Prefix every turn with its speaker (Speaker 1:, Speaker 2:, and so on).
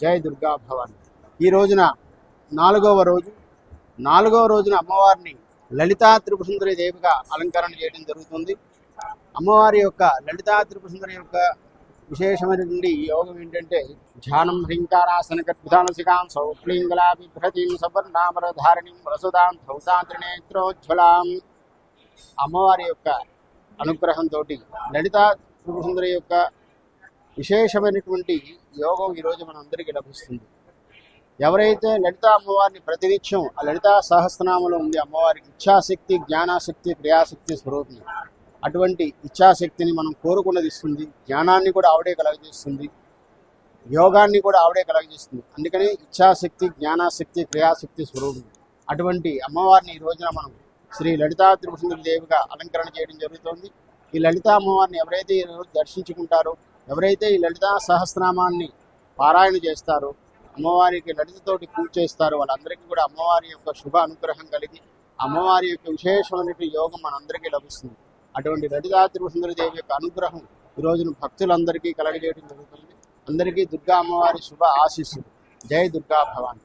Speaker 1: జై దుర్గా భవాని. ఈ రోజున నాలుగవ రోజు నాలుగవ రోజున అమ్మవారిని లలితా త్రిపుసుందరి దేవిగా అలంకరణ చేయడం జరుగుతుంది. అమ్మవారి యొక్క లలితా త్రిపుసుందరి యొక్క విశేషమైనటువంటి యోగం ఏంటంటే ధ్యానం హ్రీంకారాసన గద్భుతానసికాం సౌక్లీంగలా బిభ్రతీం సవర్ణామర వరసుదాం ధౌతాంత్రినేత్రోజ్వలాం. అమ్మవారి యొక్క అనుగ్రహంతో లలితా త్రిపుసుందరి యొక్క విశేషమైనటువంటి యోగం ఈరోజు మనందరికీ లభిస్తుంది. ఎవరైతే లలిత అమ్మవారిని ప్రతినిత్యం ఆ లలితా సహస్రనామంలో ఉంది అమ్మవారికి ఇచ్ఛాశక్తి జ్ఞానాశక్తి క్రియాశక్తి స్వరూపం అటువంటి ఇచ్ఛాశక్తిని మనం కోరుకున్నది ఇస్తుంది. జ్ఞానాన్ని కూడా ఆవిడే కలగజేస్తుంది. యోగాన్ని కూడా ఆవిడే కలగజేస్తుంది. అందుకని ఇచ్ఛాశక్తి జ్ఞానాశక్తి క్రియాశక్తి స్వరూపం అటువంటి అమ్మవారిని ఈ రోజున మనం శ్రీ లలితా త్రిపుసుందరి దేవిగా అలంకరణ చేయడం జరుగుతోంది. ఈ లలితా అమ్మవారిని ఎవరైతే ఈరోజు రోజు దర్శించుకుంటారో ఎవరైతే ఈ లలితా సహస్రనామాన్ని పారాయణ చేస్తారో అమ్మవారికి లలితతోటి పూజ చేస్తారో వాళ్ళందరికీ కూడా అమ్మవారి యొక్క శుభ అనుగ్రహం కలిగి అమ్మవారి యొక్క విశేషమైనటువంటి యోగం మనందరికీ లభిస్తుంది. అటువంటి లలితా త్రిపుసుందరి యొక్క అనుగ్రహం ఈ రోజున భక్తులందరికీ కలగజేయడం జరుగుతుంది. అందరికీ దుర్గా అమ్మవారి శుభ ఆశీస్సులు. జై దుర్గా భవాని.